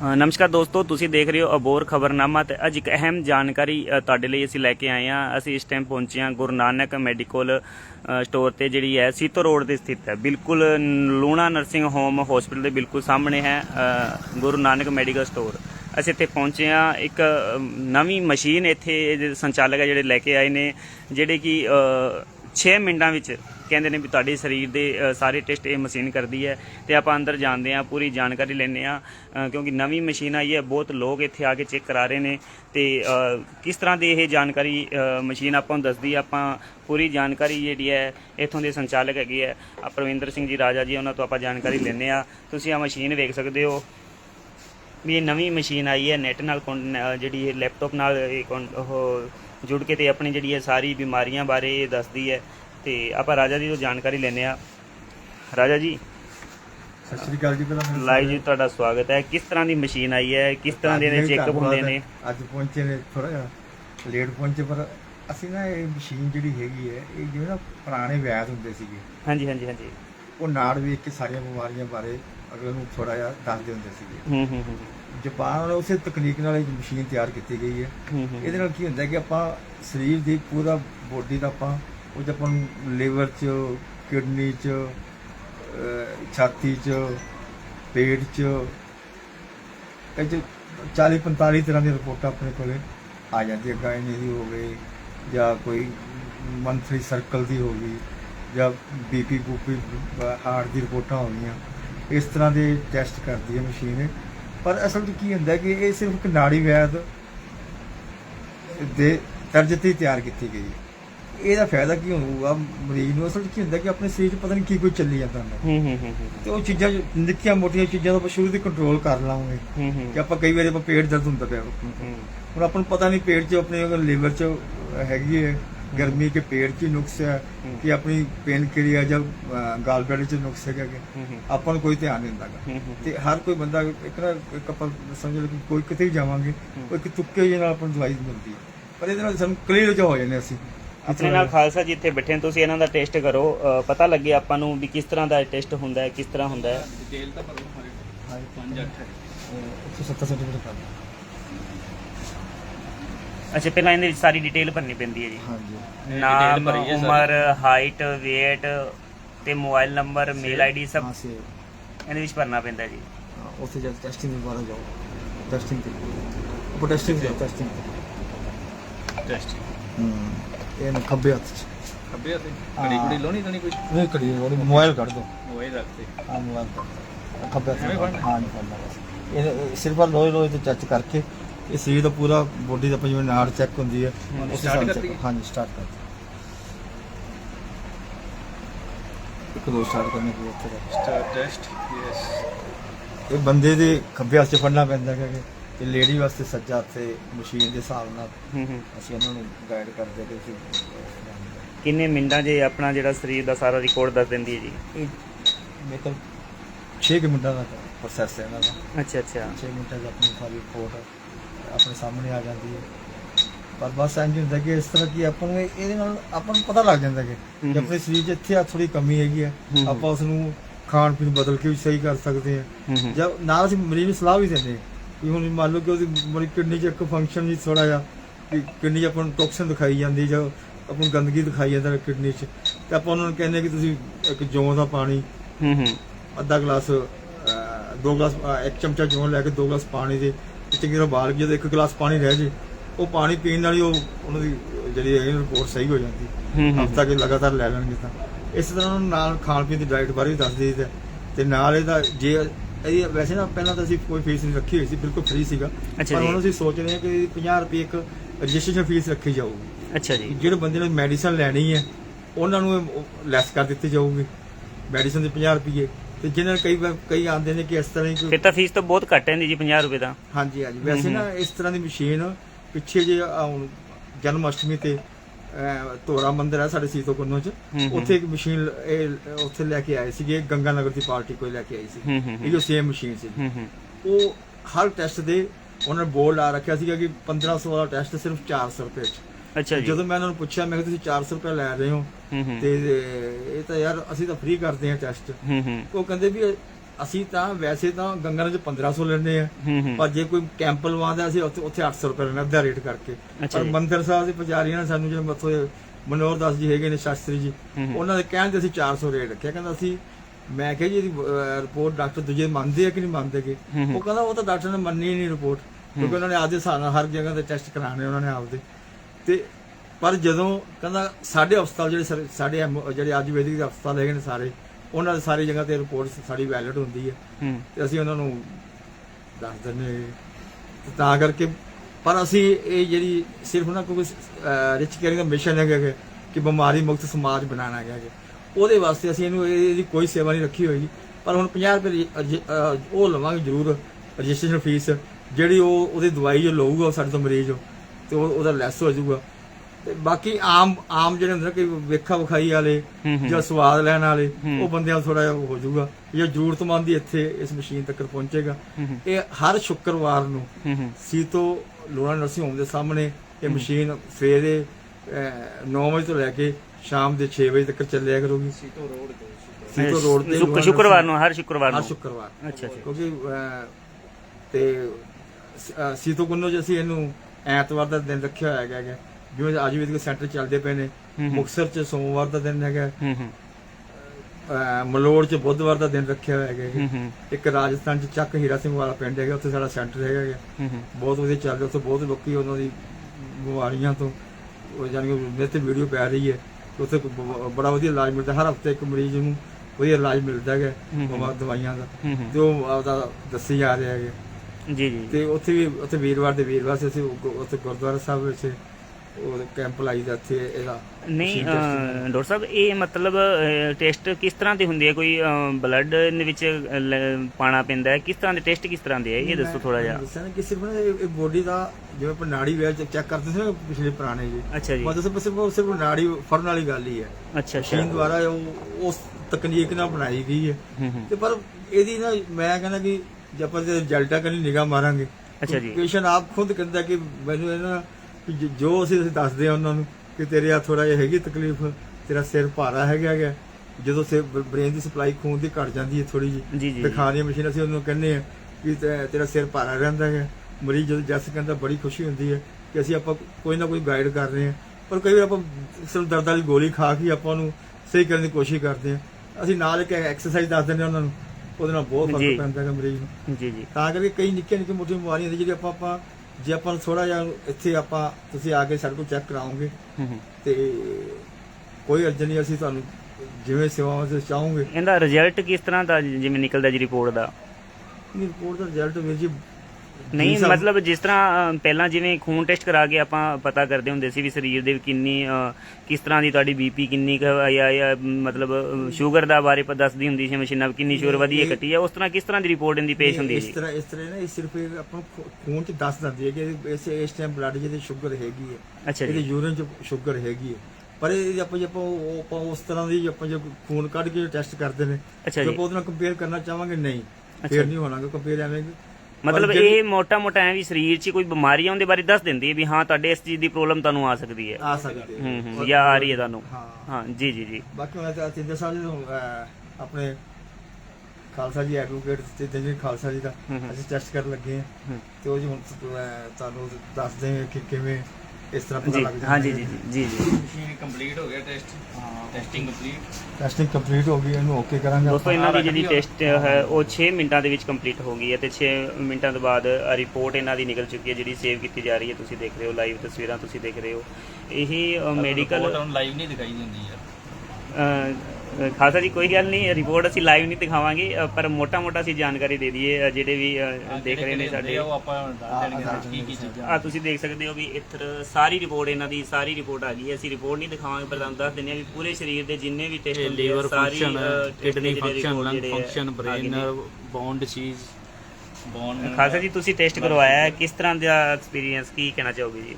ਨਮਸਕਾਰ ਦੋਸਤੋ, ਤੁਸੀਂ ਦੇਖ ਰਹੇ ਹੋ ਅਬੋਰ ਖਬਰਨਾਮਾ ਤੇ ਅੱਜ ਇੱਕ ਅਹਿਮ ਜਾਣਕਾਰੀ ਤੁਹਾਡੇ ਲਈ ਅਸੀਂ ਲੈ ਕੇ ਆਏ ਹਾਂ। ਅਸੀਂ ਇਸ ਟਾਈਮ ਪਹੁੰਚੇ ਹਾਂ ਗੁਰੂ ਨਾਨਕ ਮੈਡੀਕਲ ਸਟੋਰ ਤੇ ਜਿਹੜੀ ਹੈ ਸੀਤੋ ਰੋਡ ਤੇ ਸਥਿਤ ਹੈ। ਬਿਲਕੁਲ ਲੂਣਾ ਨਰਸਿੰਗ ਹੋਮ ਹਸਪੀਟਲ ਦੇ ਬਿਲਕੁਲ ਸਾਹਮਣੇ ਹੈ ਗੁਰੂ ਨਾਨਕ ਮੈਡੀਕਲ ਸਟੋਰ ਅਸੀਂ ਇੱਥੇ ਪਹੁੰਚੇ ਹਾਂ, ਇੱਕ ਨਵੀਂ ਮਸ਼ੀਨ ਇੱਥੇ ਸੰਚਾਲਕ ਹੈ ਜਿਹੜੇ ਲੈ ਕੇ ਆਏ ਨੇ, ਜਿਹੜੇ ਕਿ 6 ਮਿੰਟਾਂ ਵਿੱਚ ਕਹਿੰਦੇ ਨੇ ਵੀ ਤੁਹਾਡੇ ਸਰੀਰ ਦੇ ਸਾਰੇ ਟੈਸਟ ਇਹ ਮਸ਼ੀਨ ਕਰਦੀ ਹੈ ਤੇ ਆਪਾਂ ਅੰਦਰ ਜਾਂਦੇ ਹਾਂ, ਪੂਰੀ ਜਾਣਕਾਰੀ ਲੈਂਦੇ ਹਾਂ ਕਿਉਂਕਿ ਨਵੀਂ ਮਸ਼ੀਨ ਆਈ ਹੈ, ਬਹੁਤ ਲੋਕ ਇੱਥੇ ਆ ਕੇ ਚੈੱਕ ਕਰਾ ਰਹੇ ਨੇ ਤੇ ਕਿਸ ਤਰ੍ਹਾਂ ਦੀ ਇਹ ਜਾਣਕਾਰੀ ਮਸ਼ੀਨ ਆਪਾਂ ਨੂੰ ਦੱਸਦੀ ਹੈ, ਆਪਾਂ ਪੂਰੀ ਜਾਣਕਾਰੀ ਜਿਹੜੀ ਹੈ, ਇੱਥੋਂ ਦੇ ਸੰਚਾਲਕ ਹੈਗੇ ਹੈ ਆ ਪ੍ਰਵਿੰਦਰ ਸਿੰਘ ਜੀ ਰਾਜਾ ਜੀ, ਉਹਨਾਂ ਤੋਂ ਆਪਾਂ ਜਾਣਕਾਰੀ ਲੈਂਦੇ ਆ ਤੁਸੀਂ ਆ ਮਸ਼ੀਨ ਵੇਖ ਸਕਦੇ ਹੋ ਵੀ ਇਹ ਨਵੀਂ ਮਸ਼ੀਨ ਆਈ ਹੈ, ਨੈਟ ਨਾਲ ਕੌਨ- ਜਿਹੜੀ ਇਹ ਲੈਪਟਾਪ ਨਾਲ ਇਹ ਕੌਨ- ਉਹ ਜੁੜ ਕੇ ਤੇ ਆਪਣੀ ਜਿਹੜੀ ਹੈ ਸਾਰੀ ਬਿਮਾਰੀਆਂ ਬਾਰੇ ਦੱਸਦੀ ਹੈ ਤੇ ਆਪਾਂ ਰਾਜਾ ਜੀ ਤੋਂ ਜਾਣਕਾਰੀ ਲੈਂਦੇ ਆ ਰਾਜਾ ਜੀ ਸਤਿ ਸ਼੍ਰੀ ਅਕਾਲ ਜੀ ਪਹਿਲਾਂ ਲਾਈਵ ਜੀ ਤੁਹਾਡਾ ਸਵਾਗਤ ਹੈ। ਕਿਸ ਤਰ੍ਹਾਂ ਦੀ ਮਸ਼ੀਨ ਆਈ ਹੈ? ਕਿਸ ਤਰ੍ਹਾਂ ਦੇ ਵੀ ਚੈੱਕਅਪ ਹੁੰਦੇ ਨੇ। ਅੱਜ ਪਹੁੰਚੇ ਨੇ ਥੋੜਾ ਜਿਹਾ ਲੇਟ ਪਹੁੰਚੇ ਪਰ ਅਸੀਂ ਨਾ ਇਹ ਮਸ਼ੀਨ ਜਿਹੜੀ ਹੈਗੀ ਹੈ ਇਹ ਜਿਵੇਂ ਨਾ ਪੁਰਾਣੇ ਵੈਦ ਹੁੰਦੇ ਸੀਗੇ। ਹਾਂਜੀ ਹਾਂਜੀ ਹਾਂਜੀ। ਉਹ ਨਾੜ ਵੇਖ ਕੇ ਸਾਰੀਆਂ ਬਿਮਾਰੀਆਂ ਬਾਰੇ ਅਗਲੇ ਨੂੰ ਥੋੜਾ ਜਿਹਾ ਦੱਸਦੇ ਹੁੰਦੇ ਸੀਗੇ। ਹੂੰ ਹੂੰ ਹੂੰ। ਜਾਪਾਨ ਨਾਲ ਉਸੇ ਤਕਨੀਕ ਨਾਲ ਇਹ ਮਸ਼ੀਨ ਤਿਆਰ ਕੀਤੀ ਗਈ ਹੈ। ਹੂੰ ਹੂੰ। ਇਹਦੇ ਨਾਲ ਕੀ ਹੁੰਦਾ ਕਿ ਆਪਾਂ ਸਰੀਰ ਦੀ ਪੂਰਾ ਬੋਡੀ ਦਾ ਆਪਾਂ ਉਹ 'ਚ ਆਪਾਂ ਨੂੰ ਲਿਵਰ 'ਚ ਕਿਡਨੀ 'ਚ ਅਹ ਛਾਤੀ 'ਚ ਪੇਟ 'ਚ ਇਹ 'ਚ 40 45 ਤਰ੍ਹਾਂ ਦੀਆਂ ਰਿਪੋਰਟਾਂ ਆਪਣੇ ਕੋਲੇ ਆ ਜਾਂਦੀਆਂ। ਗਾਇਨੀ ਦੀ ਹੋ ਗਈ ਜਾਂ ਕੋਈ ਮੰਥਲੀ ਸਰਕਲ ਦੀ ਹੋ ਗਈ ਜਾਂ ਬੀਪੀ ਬੂਪੀ ਹਾਰਟ ਦੀ ਰਿਪੋਰਟਾਂ ਹੋ ਗਈਆਂ। ਇਸ ਤਰ੍ਹਾਂ ਦੇ ਟੈਸਟ ਕਰਦੀ ਹੈ ਮਸ਼ੀਨ। ਪਰ ਅਸਲ 'ਚ ਕੀ ਹੁੰਦਾ ਕਿ ਇਹ ਸਿਰਫ ਇੱਕ ਨਾੜੀ ਵੈਦ ਦੇ ਤਰਜ ਤੇ ਤਿਆਰ ਕੀਤੀ ਗਈ ਇਹਦਾ ਫਾਇਦਾ ਕੀ ਹੋਊਗਾ? ਮਰੀਜ਼ ਨੂੰ ਅਸਲ 'ਚ ਕੀ ਹੁੰਦਾ ਕਿ ਆਪਣੇ ਸਰੀਰ 'ਚ ਪਤਾ ਨਹੀਂ ਕੀ ਕੁਝ ਚੱਲੀ ਜਾਂਦਾ ਹੁੰਦਾ ਹੂੰ। ਹੂੰ ਹੂੰ ਤੇ ਉਹ ਚੀਜ਼ਾਂ ਨਿੱਕੀਆਂ ਮੋਟੀਆਂ ਚੀਜ਼ਾਂ ਤੋਂ ਆਪਾਂ ਸ਼ੁਰੂ ਤੋਂ ਕੰਟਰੋਲ ਕਰ ਲਾਂਗੇ। ਕਿ ਆਪਾਂ ਕਈ ਵਾਰੀ ਆਪਾਂ ਪੇਟ ਦਰਦ ਹੁੰਦਾ ਪਿਆ। ਹੂੰ ਹੁਣ ਆਪਾਂ ਨੂੰ ਪਤਾ ਨਹੀਂ ਪੇਟ 'ਚ ਆਪਣੇ ਲੀਵਰ 'ਚ ਹੈਗੀ ਹੈ। ਗਰਮੀ ਕੇ ਪੇਟ 'ਚ ਹੀ ਨੁਕਸ ਹੈ ਕਿ ਆਪਣੀ ਪੇਨ ਕਿਰਿਆ ਜਾਂ ਗਾਲ ਬੈਡ 'ਚ ਨੁਕਸ ਹੈਗਾ ਕਿ ਆਪਾਂ ਨੂੰ ਕੋਈ ਧਿਆਨ ਨਹੀਂ ਦਿੰਦਾਗਾ ਤੇ ਹਰ ਕੋਈ ਬੰਦਾ ਇੱਕ ਨਾ ਇੱਕ ਆਪਾਂ ਸਮਝ ਲਓ ਕਿ ਕੋਈ ਕਿਤੇ ਵੀ ਜਾਵਾਂਗੇ ਕੋਈ ਇੱਕ ਤੁੱਕੇ ਜਿਹੇ ਨਾਲ ਆਪਾਂ ਨੂੰ ਦਵਾਈ ਮਿਲਦੀ ਹੈ। ਪਰ ਇਹਦੇ ਨਾਲ ਸਾਨੂੰ ਕਲੀਅਰ ਜਿਹਾ ਹੋ ਜਾਂਦੇ ਅਸੀਂ। ਆਪਣੇ ਨਾਲ ਖਾਲਸਾ ਜੀ ਇੱਥੇ ਬੈਠੇ ਤੁਸੀਂ ਇਹਨਾਂ ਦਾ ਟੈਸਟ ਕਰੋ। ਪਤਾ ਲੱਗੇ ਆਪਾਂ ਨੂੰ ਵੀ ਕਿਸ ਤਰ੍ਹਾਂ ਦਾ ਟੈਸਟ ਹੁੰਦਾ ਹੈ ਕਿਸ ਤਰ੍ਹਾਂ ਹੁੰਦਾ ਹੈ। ਡਿਟੇਲ ਤਾਂ ਹਰੇ 5 8 170 ਸੈਂਟੀਮੀਟਰ ਕਰ ਅੱਛਾ ਪਹਿਲਾਂ ਇਹਦੇ ਵਿੱਚ ਸਾਰੀ ਡਿਟੇਲ ਭਰਨੀ ਪੈਂਦੀ ਹੈ ਜੀ। ਹਾਂਜੀ। ਨਾਮ ਭਰੀ ਹੈ ਸਾਰੀ। ਉਮਰ ਹਾਈਟ weight ਤੇ ਮੋਬਾਈਲ ਨੰਬਰ ਮੇਲ ਆਈਡੀ ਸਭ ਹਾਂ ਸੇ ਇਹਦੇ ਵਿੱਚ ਭਰਨਾ ਪੈਂਦਾ ਜੀ। ਉੱਥੇ ਜਾ ਟੈਸਟਿੰਗ ਦੇ ਬਾਰੇ ਜਾਓ। ਟੈਸਟਿੰਗ ਤੇ। ਉਹ ਟੈਸਟਿੰਗ ਤੇ। ਟੈਸਟਿੰਗ ਟੈਸਟ ਹੂੰ ਇਹ ਨਾ ਖੱਬੇ ਹੱਥ ਚ। ਖੱਬੇ ਹੱਥੇ ਘੜੀ ਘੜੀ ਲਾਉਣੀ ਤਾਂ ਨਹੀਂ ਕੋਈ? ਨਹੀਂ ਕਰੀ ਉਹਨੇ ਮੋਬਾਈਲ ਕੱਢ ਦੋ। ਇਹ ਰੱਖਤੇ ਹਾਂ ਮੋਬਾਈਲ ਕੱਢ ਖੱਬੇ ਹੱਥ ਐਵੇਂ ਨਾਲ। ਫੜਨਾ? ਹਾਂ ਨਹੀਂ ਫੜਨਾ ਬਸ। ਇਹ ਇਹ ਸਿਰਫ ਲੋਏ ਲੋਏ ਤੇ ਟੱਚ ਕਰਕੇ ਇਹ ਸਰੀਰ ਦਾ ਪੂਰਾ ਬੋਡੀ ਦਾ ਆਪਾਂ ਜਿਵੇਂ ਨਾੜ ਚੈੱਕ ਹੁੰਦੀ ਹੈ ਉਸ ਹਿਸਾਬ ਨਾਲ check-? ਹਾਂਜੀ ਸਟਾਰਟ ਕਰ ਦਿਓ। ਇੱਕ ਦੋ ਸਟਾਰਟ ਕਰਨੇ ਉੱਥੇ ਤੱਕ। ਸਟਾਰ ਟੈਸਟ ਯੈਸ ਇਹ ਬੰਦੇ ਦੇ ਖੱਬੇ ਹੱਥ 'ਚ ਫੜਨਾ ਪੈਂਦਾ ਕਿਉਂਕਿ ਤੇ ਲੇਡੀ ਵਾਸਤੇ ਸੱਜਾ ਹੱਥ ਤੇ ਮਸ਼ੀਨ ਦੇ ਹਿਸਾਬ ਨਾਲ ਹੂੰ ਹੂੰ ਅਸੀਂ ਉਹਨਾਂ ਨੂੰ ਗਾਈਡ ਕਰਦੇ ਕਿ ਅਸੀਂ ਕਿੰਨੇ ਮਿੰਟਾਂ 'ਚ ਆਪਣਾ ਜਿਹੜਾ ਸਰੀਰ ਦਾ ਸਾਰਾ ਰਿਕਾਰਡ ਦੱਸ ਦਿੰਦੀ ਹੈ ਜੀ ਇਹ ਮੇਰੇ ਕੋਲ 6 ਮਿੰਟਾਂ ਦਾ ਪ੍ਰੋਸੈਸ ਹੈ ਇਹਨਾਂ ਦਾ ਅੱਛਾ ਅੱਛਾ 6 ਮਿੰਟਾਂ 'ਚ ਆਪਣੀ ਸਾਰੀ ਰਿਪੋਰਟ ਆਪਣੇ ਸਾਹਮਣੇ ਆ ਜਾਂਦੀ ਹੈ ਪਰ ਬਸ ਇੰਜ ਹੁੰਦਾ ਕਿ ਇਸ ਤਰ੍ਹਾਂ ਕੀ ਆਪਾਂ ਨੂੰ ਇਹ- ਇਹਦੇ ਨਾਲ ਆਪਾਂ ਨੂੰ ਪਤਾ ਲੱਗ ਜਾਂਦਾ ਕਿ। ਜੇ ਆਪਣੇ ਸਰੀਰ 'ਚ ਇੱਥੇ ਆ ਥੋੜੀ ਕਮੀ ਹੈਗੀ ਹੂੰ। ਆਪਾਂ ਉਸ ਨੂੰ ਖਾਣ ਪੀਣ ਬਦਲ ਕੇ ਵੀ ਸਹੀ ਕਰ ਸਕਦੇ ਹੂੰ ਜਾਂ ਨਾਲ ਅਸੀਂ ਮਰੀਜ਼ ਨੂੰ ਸਲਾਹ ਵੀ ਦਿੰਦੇ ਕਿ ਹੁਣ ਮੰਨ ਲਓ ਕਿ ਉਹਦੀ ਬੜੀ ਕਿਡਨੀ 'ਚ ਇੱਕ ਫੰਕਸ਼ਨ ਜੀ ਥੋੜਾ ਜਿਹਾ ਕਿ ਕਿਡਨੀ 'ਚ ਆਪਾਂ ਨੂੰ ਟੌਕਸਿਨ ਦਿਖਾਈ ਜਾਂਦੀ ਜਾਂ ਆਪਾਂ ਨੂੰ ਗੰਦਗੀ ਦਿਖਾਈ ਜਾਂਦਾ ਕਿਡਨੀ 'ਚ ਤੇ ਆਪਾਂ ਉਹਨਾਂ ਨੂੰ ਕਹਿੰਦੇ ਕਿ ਤੁਸੀਂ ਇੱਕ ਜੌਂ ਦਾ ਪਾਣੀ ਹੂੰ ਹੂੰ ਅੱਧਾ ਗਲਾਸ ਦੋ ਗਲਾਸ ਇੱਕ ਚਮਚਾ ਜੌਂ ਲੈ ਕੇ ਦੋ ਗਲਾਸ ਪਾਣੀ ਦੇ ਚੰਗੀ ਤਰ੍ਹਾਂ ਬਾਲ ਕੇ ਜਦੋਂ ਇੱਕ ਗਲਾਸ ਪਾਣੀ ਰਹਿ ਜੇ ਉਹ ਪਾਣੀ ਪੀਣ ਨਾਲ ਹੀ ਉਹ ਉਹਨਾਂ ਦੀ ਜਿਹੜੀ ਹੈ ਰਿਪੋਰਟ ਸਹੀ ਹੋ ਜਾਂਦੀ। ਹਫਤਾ ਕੇ ਲਗਾਤਾਰ ਲੈ ਲੈਣਗੇ ਤਾਂ। ਇਸ ਤਰ੍ਹਾਂ ਉਹਨਾਂ ਨਾਲ ਖਾਣ ਪੀਣ ਦੀ ਡਾਈਟ ਬਾਰੇ ਵੀ ਦੱਸ ਦਈਦਾ ਤੇ ਨਾਲ ਇਹਦਾ ਜੇ ਇਹਦੀ ਵੈਸੇ ਨਾ ਪਹਿਲਾਂ ਤਾਂ ਅਸੀਂ ਕੋਈ ਫੀਸ ਨਹੀਂ ਰੱਖੀ ਹੋਈ ਸੀ ਬਿਲਕੁਲ ਫ੍ਰੀ ਸੀਗਾ। ਪਰ। ਹੁਣ ਅਸੀਂ ਸੋਚ ਰਹੇ ਹਾਂ ਕਿ 50 ਰੁਪਏ ਇੱਕ ਰਜਿਸਟ੍ਰੇਸ਼ਨ ਫੀਸ ਰੱਖੀ ਜਾਊਗੀ। ਅੱਛਾ ਜੀ। ਜਿਹੜੇ ਬੰਦੇ ਨੇ ਮੈਡੀਸਨ ਲੈਣੀ ਹੈ ਉਹਨਾਂ ਨੂੰ ਲੈਸ ਕਰ ਦਿੱਤੀ ਜਾਊਗੀ। ਮੈਡੀਸਨ ਦੇ 50 ਰੁਪਏ। ਤੇ ਜਿਹਨਾਂ ਕਈ ਵਾਰ ਕਈ ਆਉਂਦੇ ਨੇ ਕਿ ਇਸ ਤਰ੍ਹਾਂ ਹੀ ਕੋਈ ਫਿਰ ਤਾਂ ਫੀਸ ਤਾਂ ਬਹੁਤ ਘੱਟ ਹੈ ਜੀ 50 ਰੁਪਏ ਦਾ ਹਾਂਜੀ ਹਾਂਜੀ। ਵੈਸੇ ਨਾ ਇਸ ਤਰ੍ਹਾਂ ਦੀ ਮਸ਼ੀਨ ਪਿੱਛੇ ਜੇ ਆਹ ਹੁਣ ਜਨਮ ਅਸ਼ਟਮੀ ਤੇ ਅਹ, ਧੋਰਾ ਮੰਦਿਰ ਹੈ ਸਾਡੇ ਸੀਤੋ ਕੁੰਨੋ ਚ ਹੂੰ ਹੂੰ। ਉੱਥੇ ਇੱਕ ਮਸ਼ੀਨ ਲ- ਇਹ ਉੱਥੇ ਲੈ ਕੇ ਆਏ ਸੀਗੇ ਗੰਗਾ ਨਗਰ ਦੀ ਪਾਰਟੀ ਕੋਈ ਲੈ ਕੇ ਆਈ ਸੀ। ਇਹ ਜੋ ਸੇਮ ਮਸ਼ੀਨ ਸੀ। ਹੂੰ ਹੂੰ। ਉਹ ਹਰ ਟੈਸਟ ਦੇ ਉਹਨਾਂ ਨੇ ਬੋਰਡ ਲਾ ਰੱਖਿਆ ਸੀਗਾ ਕਿ 1500 ਵਾਲਾ ਟੈਸਟ ਸਿਰਫ 400 ਰੁਪਏ ਚ। ਅੱਛਾ ਜੀ। ਜਦੋਂ ਮੈਂ ਉਹਨਾਂ ਨੂੰ ਪੁੱਛਿਆ ਮੈਂ ਕਿਹਾ ਤੁਸੀਂ 400 ਰੁਪਏ ਲੈ ਰਹੇ ਹੋ? ਤੇ ਇਹ ਤਾਂ ਯਾਰ ਅਸੀਂ ਤਾਂ ਫ੍ਰੀ ਕਰਦੇ ਹਾਂ ਟੈਸਟ ਹੂੰ ਹੂੰ। ਉਹ ਕਹਿੰਦੇ ਵੀ ਅਸੀਂ ਤਾਂ ਵੈਸੇ ਤਾਂ ਗੰਗਾ ਚ 1500 ਲੈਂਦੇ ਆ ਪਰ ਜੇ ਕੋਈ ਕੈਂਪ ਲਵਾਉਂਦਾ ਅਸੀਂ ਉੱਥੇ ਉੱਥੇ 800 ਰੁਪਏ ਲੈਂਦੇ ਅੱਧਾ ਰੇਟ ਕਰਕੇ। ਪਰ। ਮੰਦਰ ਸਾਹਿਬ ਦੇ ਪੁਜਾਰੀਆਂ ਨੇ ਸਾਨੂੰ ਜਿਹੜੇ ਮੱਥੋਂ ਮਨੋਹਰ ਦਾਸ ਜੀ ਹੈਗੇ ਨੇ ਸ਼ਾਸਤਰੀ ਜੀ। ਉਹਨਾਂ ਦੇ ਕਹਿਣ ਤੇ ਅਸੀਂ 400 ਰੇਟ ਰੱਖਿਆ। ਕਹਿੰਦਾ ਅਸੀਂ ਮੈਂ ਕਿਹਾ ਜੀ ਇਹਦੀ ਰਿਪੋਰਟ ਡਾਕਟਰ ਦੂਜੇ ਮੰਨਦੇ ਆ ਕਿ ਨਹੀਂ ਮੰਨਦੇਗੇ। ਉਹ ਕਹਿੰਦਾ ਉਹ ਤਾਂ ਡਾਕਟਰ ਨੇ ਮੰਨੀ ਨਹੀਂ ਰਿਪੋਰਟ ਕਿਉਂਕਿ ਉਹਨਾਂ ਨੇ ਆਪਦੇ ਹਿਸਾਬ ਨਾਲ ਹਰ ਜਗ੍ਹਾ ਤੇ ਟੈਸਟ ਕਰਾਣੇ ਉਹਨਾਂ ਨੇ ਆਪਦੇ। ਤੇ ਪਰ ਜਦੋਂ ਕਹਿੰਦਾ ਸਾਡੇ ਹਸਪਤਾਲ ਜਿਹੜੇ ਸਰ- ਸਾਡੇ ਐਮ- ਜਿਹੜੇ ਆਯੁਰਵੈਦਿਕ ਦੇ ਹਸਪਤਾਲ ਹੈਗੇ ਨੇ ਸਾਰੇ ਉਹਨਾਂ ਦੇ ਸਾਰੀ ਜਗ੍ਹਾ ਤੇ ਰਿਪੋਰਟ ਸਾਡੀ ਵੈਲਿਡ ਹੁੰਦੀ ਹੈ। ਹੂੰ। ਤੇ ਅਸੀਂ ਉਹਨਾਂ ਨੂੰ ਦੱਸ ਦਿੰਦੇ ਹਾਂ। ਤੇ ਤਾਂ ਕਰਕੇ ਪਰ ਅਸੀਂ ਇਹ ਜਿਹੜੀ ਸਿਰਫ ਨਾ ਕੋਈ ਰਿਚ ਕੇਅਰਿੰਗ ਦਾ ਮਿਸ਼ਨ ਹੈਗਾ ਕਿ- ਕਿ ਬਿਮਾਰੀ ਮੁਕਤ ਸਮਾਜ ਬਣਾਉਣਾ ਹੈਗਾ ਕਿ। ਉਹਦੇ ਵਾਸਤੇ ਅਸੀਂ ਇਹਨੂੰ ਇਹ- ਇਹਦੀ ਕੋਈ ਸੇਵਾ ਨਹੀਂ ਰੱਖੀ ਹੋਈ ਪਰ ਹੁਣ 50 ਰੁਪਏ ਰਜਿ- ਅਰਜ- ਅਹ, ਉਹ ਲਵਾਂਗੇ ਜ਼ਰੂਰ ਰਜਿਸਟ੍ਰੇਸ਼ਨ ਫੀਸ ਜਿਹੜੀ ਉਹ ਉਹਦੀ ਦਵਾਈ ਜੋ ਲਊਗਾ ਉਹ ਸਾਡੇ ਤੋਂ ਮਰੀਜ਼ ਤੇ ਉਹ ਉਹਦਾ ਲੈਸ ਹੋ ਜਾਊਗਾ। ਤੇ ਬਾਕੀ ਆਮ ਆਮ ਜਿਹੜੇ ਹੁੰਦੇ ਨੇ ਕਿ ਵੇਖਾ ਵਿਖਾਈ ਵਾਲੇ। ਜਾਂ ਸਵਾਦ ਲੈਣ ਵਾਲੇ। ਉਹ ਬੰਦਿਆਂ ਥੋੜਾ ਜਿਹਾ ਹੋ ਜਾਊਗਾ। ਜਾਂ ਜ਼ਰੂਰਤਮੰਦ ਹੀ ਇੱਥੇ ਇਸ ਮਸ਼ੀਨ ਤੱਕ ਪਹੁੰਚੇਗਾ। ਇਹ ਹਰ ਸ਼ੁੱਕਰਵਾਰ ਨੂੰ ਸੀਤੋ ਲੋਰਾ ਨਰਸਿੰਗ ਹੋਮ ਦੇ ਸਾਹਮਣੇ ਇਹ ਮਸ਼ੀਨ ਸਵੇਰੇ 9 ਵਜੇ ਤੋਂ ਲੈ ਕੇ ਸ਼ਾਮ ਦੇ 6 ਵਜੇ ਤੱਕ ਚੱਲਿਆ ਕਰੂਗੀ। ਸੀਤੋ ਰੋਡ ਤੋਂ ਸੀਤੋ ਰੋਡ ਤੇ ਸ਼ੁੱਕਰਵਾਰ ਨੂੰ ਹਰ ਸ਼ੁੱਕਰਵਾਰ ਹਰ ਨੂੰ। ਸ਼ੁੱਕਰਵਾਰ। ਅੱਛਾ ਅੱਛਾ। ਕਿਉਂਕਿ ਤੇ ਸੀਤੋ ਗੁੰਨੋ ਚ ਅਸੀਂ ਇਹਨੂੰ ਐਤਵਾਰ ਦਾ ਦਿਨ ਰੱਖਿਆ ਹੋਇਆ ਹੈਗਾ ਜਿਵੇਂ ਆਯੁਰਵੈਦਿਕ ਸੈਂਟਰ ਚੱਲਦੇ ਪਏ ਨੇ। ਹੂੰ ਹੂੰ। ਮੁਕਤਸਰ ਚ ਸੋਮਵਾਰ ਦਾ ਦਿਨ ਹੈਗਾ। ਹੂੰ ਹੂੰ। ਮਲੋੜ ਚ ਬੁੱਧਵਾਰ ਦਾ ਦਿਨ ਰੱਖਿਆ ਹੋਇਆ ਹੈਗਾ ਹੂੰ ਹੂੰ। ਇੱਕ ਰਾਜਸਥਾਨ ਚ ਚੱਕ ਹੀਰਾ ਸਿੰਘ ਵਾਲਾ ਪਿੰਡ ਹੈਗਾ ਉੱਥੇ ਸਾਡਾ ਸੈਂਟਰ ਹੈਗਾ। ਹੂੰ ਹੂੰ। ਬਹੁਤ ਵਧੀਆ ਚੱਲ ਰਿਹਾ ਉੱਥੇ ਬਹੁਤ ਲੋਕੀ ਉਹਨਾਂ ਦੀ ਬਿਮਾਰੀਆਂ ਤੋਂ ਉਹ ਜਾਨੀ ਮੇਰੇ ਤੇ ਵੀਡੀਓ ਪੈ ਰਹੀ ਹੈ ਉੱਥੇ ਬੜਾ ਵਧੀਆ ਇਲਾਜ ਮਿਲਦਾ ਹਰ ਹਫ਼ਤੇ ਇੱਕ ਮਰੀਜ਼ ਨੂੰ ਵਧੀਆ ਇਲਾਜ ਮਿਲਦਾ ਹੂੰ ਹੂੰ। ਦਵਾਈਆਂ ਦਾ। ਹੂੰ ਹੂੰ। ਤੇ ਉਹ ਆਪਦਾ ਦੱਸੀ ਜਾ ਰਿਹਾ ਹੈਗਾ। ਜੀ ਜੀ। ਤੇ ਉੱਥੇ ਵੀ ਉੱਥੇ ਵੀਰਵਾਰ ਦੇ ਵੀਰਵਾਰ ਸੀ ਅਸੀਂ ਉੱਥੇ ਗੁਰਦੁਆਰਾ ਸਾਹਿਬ ਵਿੱਚ ਉਹ ਕੈਂਪ ਲਾਈਦਾ ਇੱਥੇ ਇਹਦਾ ਨਹੀਂ ਅਹ, ਡਾਕਟਰ ਸਾਹਿਬ ਇਹ ਮਤਲਬ ਟੈਸਟ ਕਿਸ ਤਰ੍ਹਾਂ ਦੇ ਹੁੰਦੇ ਆ? ਕੋਈ ਬਲੱਡ ਦੇ ਵਿੱਚ ਅਹ, ਲ- ਪਾਣਾ ਪੈਂਦਾ ਹੈ? ਕਿਸ ਤਰ੍ਹਾਂ ਦੇ ਟੈਸਟ ਕਿਸ ਤਰ੍ਹਾਂ ਦੇ ਆ? ਇਹ ਦੱਸੋ ਥੋੜਾ ਜਿਹਾ। ਦੱਸਿਆ ਨਾ ਕਿ ਸਿਰਫ ਨਾ ਇਹ ਬੋਡੀ ਦਾ ਜਿਵੇਂ ਆਪਾਂ ਨਾੜੀ ਵੇਲ ਚੈੱਕ ਕਰਦੇ ਸੀ ਨਾ ਪਿਛਲੇ ਪੁਰਾਣੇ ਜੀ। ਅੱਛਾ ਜੀ। ਮਤਲਬ ਸਿਰਫ ਸਿਰਫ ਸਿਰਫ ਨਾੜੀ ਫੜਨ ਵਾਲੀ ਗੱਲ ਹੀ ਹੈ। ਅੱਛਾ ਅੱਛਾ। ਮਸ਼ੀਨ ਦੁਆਰਾ ਉਹ ਉਸ ਤਕਨੀਕ ਨਾਲ ਬਣਾਈ ਗਈ ਹੈ। ਹੂੰ ਹੂੰ। ਤੇ ਪਰ ਇਹਦੀ ਨਾ ਮੈਂ ਕਹਿੰਦਾ ਕਿ ਜੇ ਆਪਾਂ ਜੇ ਰਿਜ਼ਲਟਾਂ ਕਨੀ ਨਿਗਾਹ ਮਾਰਾਂਗੇ ਅੱਛਾ ਜੀ। ਪੇਸ਼ੈਂਟ ਆਪ ਖੁਦ ਕਹਿੰਦਾ ਕਿ ਮੈਨੂੰ ਇਹ ਨਾ ਕਿ ਜ- ਅਸੀਂ ਅਸੀਂ ਦੱਸਦੇ ਆ ਉਹਨਾਂ ਨੂੰ ਕਿ ਤੇਰੇ ਆ ਥੋੜਾ ਜਿਹਾ ਹੈਗੀ ਤਕਲੀਫ ਤੇਰਾ ਸਿਰ ਭਾਰਾ ਹੈਗਾ ਹੈਗਾ ਜਦੋਂ ਸੇ ਬ੍ਰੇਨ ਦੀ ਸਪਲਾਈ ਖੂਨ ਦੀ ਘਟ ਜਾਂਦੀ ਹੈ ਥੋੜੀ ਜੀ, ਜੀ, ਜੀ ਜੀ। ਦਿਖਾ ਦੀ ਮਸ਼ੀਨ ਅਸੀਂ ਉਹਨੂੰ ਕਹਿੰਦੇ ਆ ਕਿ ਤੇਰਾ ਸਿਰ ਭਾਰਾ ਰਹਿੰਦਾ ਹੈ ਮਰੀਜ਼ ਜਦੋਂ ਜੱਸ ਕਹਿੰਦਾ ਬੜੀ ਖੁਸ਼ੀ ਹੁੰਦੀ ਹੈ ਕਿ ਅਸੀਂ ਆਪਾਂ ਕੋਈ ਨਾ ਕੋਈ ਗਾਈਡ ਕਰ ਰਹੇ ਹਾਂ। ਪਰ ਕਈ ਵਾਰ ਆਪਾਂ ਸਿਰਫ ਦਰਦ ਵਾਲੀ ਗੋਲੀ ਖਾ ਕੇ ਆਪਾਂ ਉਹਨੂੰ ਸਹੀ ਕਰਨ ਦੀ ਕੋਸ਼ਿਸ਼ ਕਰਦੇ ਹਾਂ। ਅਸੀਂ ਨਾਲ ਇੱਕ ਐਕਸਰਸਾਈਜ਼ ਦੱਸ ਦਿੰਦੇ ਹਾਂ ਉਹਨਾਂ ਨੂੰ। ਉਹਦੇ ਨਾਲ ਬਹੁਤ ਜੀ। ਫ਼ਰਕ ਪੈਂਦਾ ਹੈ ਮਰੀਜ਼ ਨੂੰ। ਜੀ ਜੀ। ਤਾਂ ਕਰਕੇ ਕਈ ਨਿੱਕੀਆਂ ਨਿੱਕੀਆਂ ਮੋਟੀਆਂ ਬਿਮਾਰੀਆਂ ਹੁੰਦੀਆਂ ਜਿਹੜੀ ਆਪਾਂ ਆਪਾਂ ਜੇ ਆਪਾਂ ਥੋੜਾ ਜਿਹਾ ਇੱਥੇ ਆਪਾਂ ਤੁਸੀਂ ਆ ਕੇ ਸਾਡੇ ਕੋਲ ਚੈੱਕ ਕਰਾਓਗੇ ਹੂੰ ਹੂੰ। ਤੇ ਕੋਈ ਅਰਜ਼ਨ ਨਹੀਂ ਅਸੀਂ ਤੁਹਾਨੂੰ ਜਿਵੇਂ ਸੇਵਾਵਾਂ ਤੁਸੀਂ ਚਾਹੋਗੇ। ਇਹਦਾ ਰਿਜ਼ਲਟ ਕਿਸ ਤਰ੍ਹਾਂ ਦਾ ਜਿਵੇਂ ਨਿਕਲਦਾ ਜੀ ਰਿਪੋਰਟ ਦਾ? ਇਹ ਰਿਪੋਰਟ ਦਾ ਰਿਜ਼ਲਟ ਵੀਰ ਜੀ ਨਹੀਂ ਮਤਲਬ ਜਿਸ ਤਰ੍ਹਾਂ ਪਹਿਲਾਂ ਜਿਵੇਂ ਖੂਨ ਟੈਸਟ ਕਰਾ ਕੇ ਆਪਾਂ ਪਤਾ ਕਰਦੇ ਹੁੰਦੇ ਸੀ ਵੀ ਸਰੀਰ ਦੇ ਕਿੰਨੀ ਕਿਸ ਤਰ੍ਹਾਂ ਦੀ ਤੁਹਾਡੀ ਬੀਪੀ ਕਿੰਨੀ ਕੁ ਹੈ ਜਾਂ ਜਾਂ ਮਤਲਬ ਸ਼ੂਗਰ ਦਾ ਬਾਰੇ ਪ ਦੱਸਦੀ ਹੁੰਦੀ ਸੀ ਮਸ਼ੀਨਾਂ ਵੀ ਕਿੰਨੀ ਸ਼ੂਗਰ ਵਧੀ ਹੈ ਘਟੀ ਹੈ ਉਸ ਤਰ੍ਹਾਂ ਕਿਸ ਤਰ੍ਹਾਂ ਦੀ ਰਿਪੋਰਟ ਇਹਦੀ ਪੇਸ਼ ਹੁੰਦੀ ਇਸ ਤਰ੍ਹਾਂ ਇਸ ਤਰ੍ਹਾਂ ਨਾ ਇਹ ਸਿਰਫ ਇਹ ਆਪਾਂ ਨੂੰ ਖੂ- ਖੂਨ ਚ ਦੱਸ ਦਿੰਦੀ ਹੈ ਕਿ ਇਸ ਇਸ ਟਾਈਮ ਬਲੱਡ ਜਿਹਦੇ ਸ਼ੂਗਰ ਹੈਗੀ ਹੈ ਅੱਛਾ ਇਹਦੇ ਜੀ ਯੂਰਿਨ ਚ ਸ਼ੂਗਰ ਹੈਗੀ ਹੈ ਪਰ ਇਹ ਜੇ ਆਪਾਂ ਜੇ ਆਪਾਂ ਉਹ- ਆਪਾਂ ਉਸ ਤਰ੍ਹਾਂ ਦੀ ਜੇ ਆਪਾਂ ਜੇ ਖੂਨ ਕੱਢ ਕੇ ਟੈਸਟ ਕਰਦੇ ਨੇ ਅੱਛਾ ਜੇ। ਜੀ ਆਪਾਂ ਉਹਦੇ ਨਾਲ ਕੰਪੇਅਰ ਕਰਨਾ ਚਾਹਾਂਗੇ ਨਹੀਂ। ਅੱਛਾ। ਫੇਰ ਨਹੀਂ ਹੋਣਾਗਾ ਕੰਪੇਅਰ ਐਵੇਂ ਮਤਲਬ ਇਹ ਮੋਟਾ ਮੋਟਾ ਐ ਵੀ ਸਰੀਰ 'ਚ ਕੋਈ ਬਿਮਾਰੀ ਆ ਉਹਦੇ ਬਾਰੇ ਦੱਸ ਦਿੰਦੀ ਹੈ ਵੀ ਹਾਂ ਤੁਹਾਡੇ ਇਸ ਚੀਜ਼ ਦੀ ਪ੍ਰੋਬਲਮ ਤੁਹਾਨੂੰ ਆ ਸਕਦੀ ਹੈ। ਆ ਸਕਦੇ ਹੂੰ। ਹੂੰ ਜਾਂ ਆ ਰਹੀ ਹੈ ਤੁਹਾਨੂੰ। ਹਾਂ ਹਾਂ ਜੀ ਜੀ ਜੀ। ਬਾਕੀ ਮੈਂ ਤਾਂ ਤਿੰਨ ਸਾਲ ਜਦੋਂ ਅਹ, ਆਪਣੇ ਖਾਲਸਾ ਜੀ ਐਡਵੋਕੇਟ ਤੇ ਤਿੰਨ ਖਾਲਸਾ ਜੀ ਦਾ। ਅਸੀਂ ਟੈਸਟ ਕਰਨ ਲੱਗੇ ਹਾਂ। ਤੇ ਉਹ ਜੀ ਹੁਣ ਤੁਹਾਨੂੰ ਦੱਸਦੇ ਹਾਂ ਕਿ ਕਿਵੇਂ ਇਸ ਤਰ੍ਹਾਂ ਪਤਾ ਜੀ ਲੱਗ ਜਾਂਦਾ। ਹਾਂ ਜੀ ਜੀ ਜੀ ਜੀ। ਜੀ ਮਸ਼ੀਨ ਕੰਪਲੀਟ ਹੋ ਗਿਆ test testing complete testing complete ਹੋ ਗਈ ਇਹਨੂੰ ਓਕੇ ਕਰਾਂਗੇ ਦੋਸਤੋ ਇਹਨਾਂ ਦੀ ਜਿਹੜੀ ਟੈਸਟ ਹੈ ਉਹ 6 ਮਿੰਟਾਂ ਦੇ ਵਿੱਚ ਕੰਪਲੀਟ ਹੋ ਗਈ ਹੈ ਤੇ 6 ਮਿੰਟਾਂ ਤੋਂ ਬਾਅਦ ਰਿਪੋਰਟ ਇਹਨਾਂ ਦੀ ਨਿਕਲ ਚੁੱਕੀ ਹੈ ਜਿਹੜੀ ਸੇਵ ਕੀਤੀ ਜਾ ਰਹੀ ਹੈ ਤੁਸੀਂ ਦੇਖ ਰਹੇ ਹੋ ਲਾਈਵ ਤਸਵੀਰਾਂ ਤੁਸੀਂ ਦੇਖ ਰਹੇ ਹੋ। ਇਹ ਮੈਡੀਕਲ ਰਿਪੋਰਟ ਲਾਈਵ ਨਹੀਂ ਦਿਖਾਈ ਦਿੰਦੀ ਯਾਰ। ਖਾਲਸਾ ਜੀ ਕੋਈ ਗੱਲ ਨਹੀਂ ਰਿਪੋਰਟ ਅਸੀਂ ਲਾਈਵ ਨਹੀਂ ਦਿਖਾਵਾਂਗੇ ਅ, ਪਰ ਮੋਟਾ ਮੋਟਾ ਅਸੀਂ ਜਾਣਕਾਰੀ ਦੇ ਦਈਏ ਅ, ਜਿਹੜੇ ਵੀ ਅ, ਦੇਖ ਰਹੇ ਨੇ ਸਾਡੇ। ਉਹ ਆਪਾਂ ਦੱਸ ਦੇਣਗੇ ਕੀ ਕੀ ਚੀਜ਼ਾਂ। ਆ ਤੁਸੀਂ ਦੇਖ ਸਕਦੇ ਹੋ ਵੀ ਇੱਧਰ ਸਾਰੀ ਰਿਪੋਰਟ ਇਹਨਾਂ ਦੀ ਸਾਰੀ ਰਿਪੋਰਟ ਆ ਗਈ ਹੈ। ਅਸੀਂ ਰਿਪੋਰਟ ਨਹੀਂ ਦਿਖਾਵਾਂਗੇ ਪਰ ਤੁਹਾਨੂੰ ਦੱਸ ਦਿੰਦੇ ਹਾਂ ਵੀ ਪੂਰੇ ਸਰੀਰ ਦੇ ਜਿੰਨੇ ਵੀ ਟੈਸਟ ਹੁੰਦੇ ਆ ਲੀਵਰ ਸਾਰੀ ਫੰਕਸ਼ਨ ਅ, test ਕਿਡਨੀ ਦੇ ਜਿਹੜੇ ਫੰਕਸ਼ਨ report ਲੰਗ ਜਿਹੜੇ ਆ, ਫੰਕਸ਼ਨ ਆ ਗਏ ਬ੍ਰੇਨ ਨੇ। ਬੌਨ ਡਿਸੀਜ਼ ਬੌਨ ਖਾਲਸਾ ਜੀ ਤੁਸੀਂ ਟੈਸਟ ਕਰਵਾਇਆ ਹੈ ਕਿਸ ਤਰ੍ਹਾਂ ਦਾ ਐਕਸਪੀਰੀਅੰਸ ਕੀ ਕਹਿਣਾ ਚਾਹੋਗੇ ਜੀ?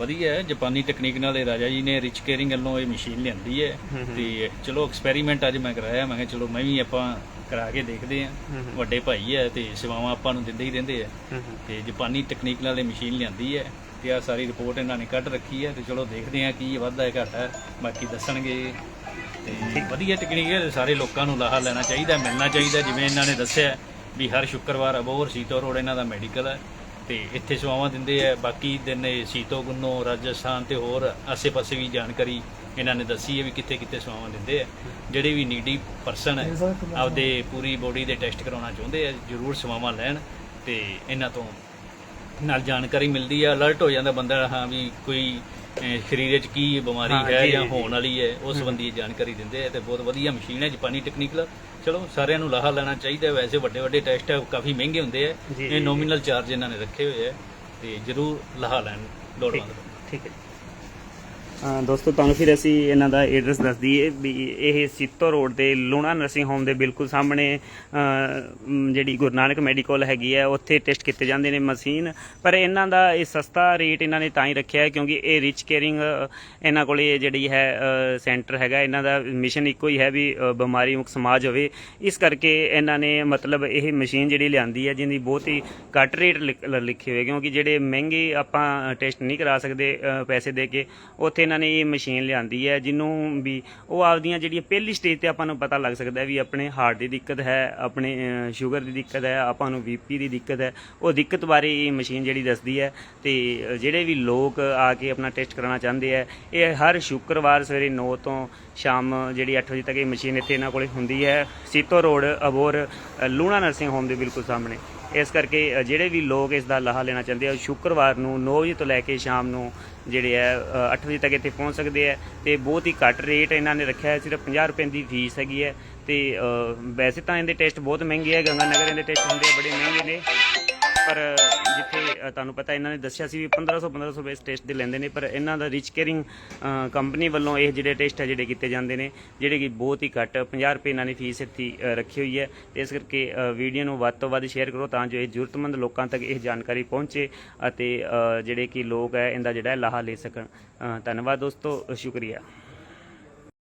ਵਧੀਆ ਹੈ ਜਾਪਾਨੀ ਟੈਕਨੀਕ ਨਾਲ ਇਹ ਰਾਜਾ ਜੀ ਨੇ ਰਿਚ ਕੇਅਰਿੰਗ ਵੱਲੋਂ ਇਹ ਮਸ਼ੀਨ ਲਿਆਂਦੀ ਹੈ। ਤੇ ਚਲੋ ਐਕਸਪੈਰੀਮੈਂਟ ਅੱਜ ਮੈਂ ਕਰਾਇਆ ਮੈਂ ਕਿਹਾ ਚਲੋ ਮੈਂ ਵੀ ਆਪਾਂ ਕਰਾ ਕੇ ਦੇਖਦੇ ਹੂੰ। ਵੱਡੇ ਭਾਈ ਹੈ ਤੇ ਸੇਵਾਵਾਂ ਆਪਾਂ ਨੂੰ ਦਿੰਦੇ ਹੀ ਰਹਿੰਦੇ ਆ। ਤੇ ਜਾਪਾਨੀ ਟੈਕਨੀਕ ਨਾਲ ਇਹ ਮਸ਼ੀਨ ਲਿਆਂਦੀ ਹੈ ਤੇ ਆ ਸਾਰੀ ਰਿਪੋਰਟ ਇਹਨਾਂ ਨੇ ਕੱਢ ਰੱਖੀ ਹੈ ਤੇ ਚਲੋ ਦੇਖਦੇ ਹਾਂ ਕੀ ਵਾਧਾ ਹੈ ਘਾਟਾ ਹੈ ਬਾਕੀ ਦੱਸਣਗੇ ਤੇ ਵਧੀਆ ਟੈਕਨੀਕ ਹੈ ਸਾਰੇ ਲੋਕਾਂ ਨੂੰ ਲਾਹਾ ਲੈਣਾ ਚਾਹੀਦਾ ਮਿਲਣਾ ਚਾਹੀਦਾ ਜਿਵੇਂ ਇਹਨਾਂ ਨੇ ਦੱਸਿਆ ਵੀ ਹਰ ਸ਼ੁੱਕਰਵਾਰ ਅਬੋਹਰ ਸੀਤੋ ਰੋਡ ਇਹਨਾਂ ਦਾ ਮੈਡੀਕਲ ਹੈ ਤੇ ਇੱਥੇ ਸੇਵਾਵਾਂ ਦਿੰਦੇ ਆ। ਬਾਕੀ ਦਿਨ ਇਹ ਸੀਤੋ ਗੁੰਨੋ ਰਾਜਸਥਾਨ ਤੇ ਹੋਰ ਆਸੇ-ਪਾਸੇ ਵੀ ਜਾਣਕਾਰੀ ਇਹਨਾਂ ਨੇ ਦੱਸੀ ਹੈ ਵੀ ਕਿੱਥੇ ਕਿੱਥੇ ਸੇਵਾਵਾਂ ਦਿੰਦੇ ਆ। ਜਿਹੜੇ ਵੀ ਨੀਡੀ ਪਰਸਨ ਹੈ ਆਪਦੇ ਪੂਰੀ ਬੋਡੀ ਦੇ ਟੈਸਟ ਕਰਾਉਣਾ ਚਾਹੁੰਦੇ ਆ ਜਰੂਰ ਸੇਵਾਵਾਂ ਲੈਣ ਤੇ ਇਹਨਾਂ ਤੋਂ ਨਾਲ ਜਾਣਕਾਰੀ ਮਿਲਦੀ ਹੈ ਅਲਰਟ ਹੋ ਜਾਂਦਾ ਬੰਦਾ ਹਾਂ ਵੀ ਕੋਈ ਸਰੀਰ ਵਿੱਚ ਕੀ ਬਿਮਾਰੀ ਹਾਂ, ਜੀ, ਹੋਣ ਵਾਲੀ ਹੈ ਉਸ ਸੰਬੰਧੀ ਜਾਣਕਾਰੀ ਦਿੰਦੇ ਆ ਤੇ ਬਹੁਤ ਵਧੀਆ ਮਸ਼ੀਨ ਹੈ ਜਾਪਾਨੀ ਟੈਕਨੀਕਲ ਚਲੋ ਸਾਰਿਆਂ ਨੂੰ ਲਾਹਾ ਲੈਣਾ ਚਾਹੀਦਾ। ਵੈਸੇ ਵੱਡੇ ਵੱਡੇ ਟੈਸਟ ਹੈ ਕਾਫੀ ਮਹਿੰਗੇ ਹੁੰਦੇ ਆ। ਇਹ ਨੋਮੀਨਲ ਚਾਰਜ ਇਹਨਾਂ ਨੇ ਰੱਖੇ ਹੋਏ ਆ। ਤੇ ਜਰੂਰ ਲਾਹਾ ਲੈਣ ਲੋੜਵੰਦ ਠੀਕ ਹੈ ਦੋਸਤੋ, ਤੁਹਾਨੂੰ ਫਿਰ ਅਸੀਂ ਇਹਨਾਂ ਦਾ ਐਡਰੈਸ ਦੱਸ ਦਈਏ ਵੀ ਇਹ ਸੀਤੋ ਰੋਡ ਤੇ ਲੂਣਾ ਨਰਸਿੰਗ ਹੋਮ ਦੇ ਬਿਲਕੁਲ ਸਾਹਮਣੇ ਜਿਹੜੀ ਗੁਰੂ ਨਾਨਕ ਮੈਡੀਕਲ ਹੈਗੀ ਹੈ, ਉੱਥੇ ਟੈਸਟ ਕੀਤੇ ਜਾਂਦੇ ਨੇ ਮਸ਼ੀਨ ਪਰ ਇਹਨਾਂ ਦਾ ਇਹ ਸਸਤਾ ਰੇਟ ਇਹਨਾਂ ਨੇ ਤਾਂ ਹੀ ਰੱਖਿਆ ਹੈ ਕਿਉਂਕਿ ਇਹ ਰਿਚ ਕੇਅਰਿੰਗ ਇਹਨਾਂ ਕੋਲੇ ਜਿਹੜੀ ਹੈ ਸੈਂਟਰ ਹੈਗਾ। ਇਹਨਾਂ ਦਾ ਮਿਸ਼ਨ ਇੱਕੋ ਹੀ ਹੈ ਵੀ ਬਿਮਾਰੀ ਮੁਕਤ ਸਮਾਜ ਹੋਵੇ। ਇਸ ਕਰਕੇ ਇਹਨਾਂ ਨੇ ਮਤਲਬ ਇਹ ਮਸ਼ੀਨ ਜਿਹੜੀ ਲਿਆਂਦੀ ਹੈ, ਜਿਹਦੀ ਬਹੁਤ ਹੀ ਘੱਟ ਰੇਟ ਲਿਖ- ਲ- ਲਿਖੇ ਹੋਏ ਕਿਉਂਕਿ ਜਿਹੜੇ ਮਹਿੰਗੇ ਆਪਾਂ ਟੈਸਟ ਨਹੀਂ ਕਰਾ ਸਕਦੇ ਪੈਸੇ ਦੇ ਕੇ, ਉੱਥੇ ਇਹਨਾਂ ਨੇ ਇਹ ਮਸ਼ੀਨ ਲਿਆਂਦੀ ਹੈ, ਜਿਹਨੂੰ ਵੀ ਉਹ ਆਪਦੀਆਂ ਜਿਹੜੀਆਂ ਪਹਿਲੀ ਸਟੇਜ ਤੇ ਆਪਾਂ ਨੂੰ ਪਤਾ ਲੱਗ ਸਕਦਾ ਵੀ ਆਪਣੇ ਹਾਰਟ ਦੀ ਦਿੱਕਤ ਹੈ, ਆਪਣੇ ਸ਼ੂਗਰ ਦੀ ਦਿੱਕਤ ਹੈ, ਆਪਾਂ ਨੂੰ ਬੀਪੀ ਦੀ ਦਿੱਕਤ ਹੈ। ਉਹ ਦਿੱਕਤ ਬਾਰੇ ਇਹ ਮਸ਼ੀਨ ਜਿਹੜੀ ਦੱਸਦੀ ਹੈ ਤੇ ਜਿਹੜੇ ਵੀ ਲੋਕ ਆ ਕੇ ਆਪਣਾ ਟੈਸਟ ਕਰਾਉਣਾ ਚਾਹੁੰਦੇ ਆ ਇਹ ਹਰ ਸ਼ੁੱਕਰਵਾਰ ਸਵੇਰੇ 9 ਤੋਂ ਸ਼ਾਮ ਜਿਹੜੀ 8 ਵਜੇ ਤੱਕ ਇਹ ਮਸ਼ੀਨ ਇੱਥੇ ਇਹਨਾਂ ਕੋਲੇ ਹੁੰਦੀ ਹੈ। Sito road, Abohar Luna nursing home ਦੇ ਬਿਲਕੁਲ ਸਾਹਮਣੇ। ਇਸ ਕਰਕੇ ਜਿਹੜੇ ਵੀ ਲੋਕ ਇਸ ਦਾ ਲਾਹਾ ਲੈਣਾ ਚਾਹੁੰਦੇ ਆ, ਉਹ ਸ਼ੁੱਕਰਵਾਰ ਨੂੰ 9 ਵਜੇ ਤੋਂ ਲੈ ਕੇ ਸ਼ਾਮ ਨੂੰ ਜਿਹੜੇ ਹੈ 8 ਵਜੇ ਤੱਕ ਇੱਥੇ ਪਹੁੰਚ ਸਕਦੇ ਆ ਤੇ ਬਹੁਤ ਹੀ ਘੱਟ ਰੇਟ ਇਹਨਾਂ ਨੇ ਰੱਖਿਆ ਹੈ ਸਿਰਫ 50 ਰੁਪਏ ਦੀ ਫੀਸ ਹੈਗੀ ਹੈ ਤੇ ਵੈਸੇ ਤਾਂ ਇਹਦੇ ਟੈਸਟ ਬਹੁਤ ਮਹਿੰਗੇ ਹੈ ਗੰਗਾ ਨਗਰ ਇਹਦੇ ਟੈਸਟ ਹੁੰਦੇ ਬੜੇ ਮਹਿੰਗੇ ਨੇ, ਪਰ ਅ, ਤੁਹਾਨੂੰ ਪਤਾ ਇਹਨਾਂ ਨੇ ਦੱਸਿਆ ਸੀ ਵੀ 1500 1500 ਰੁਪਏ ਇਸ ਟੈਸਟ ਦੇ ਲੈਂਦੇ ਨੇ ਪਰ ਇਹਨਾਂ ਦਾ ਰਿਚ ਕੇਅਰਿੰਗ ਕੰਪਨੀ ਵੱਲੋਂ ਇਹ ਜਿਹੜੇ ਟੈਸਟ ਹੈ ਜਿਹੜੇ ਕੀਤੇ ਜਾਂਦੇ ਨੇ ਜਿਹੜੇ ਕਿ ਬਹੁਤ ਹੀ ਘੱਟ 50 ਰੁਪਏ ਇਹਨਾਂ ਨੇ ਫੀਸ ਇੱਥੇ ਅ, ਰੱਖੀ ਹੋਈ ਹੈ। ਤੇ ਇਸ ਕਰਕੇ ਅ, ਵੀਡੀਓ ਨੂੰ ਵੱਧ ਤੋਂ ਵੱਧ ਸ਼ੇਅਰ ਕਰੋ ਤਾਂ ਜੋ ਇਹ ਜ਼ਰੂਰਤਮੰਦ ਲੋਕਾਂ ਤੱਕ ਇਹ ਜਾਣਕਾਰੀ ਪਹੁੰਚੇ ਅਤੇ ਅ, ਜਿਹੜੇ ਕਿ ਲੋਕ ਹੈ ਇਹਦਾ ਜਿਹੜਾ ਲਾਹਾ ਲੈ ਸਕਣ। ਅ, ਧੰਨਵਾਦ ਦੋਸਤੋ ਸ਼ੁਕਰੀਆ।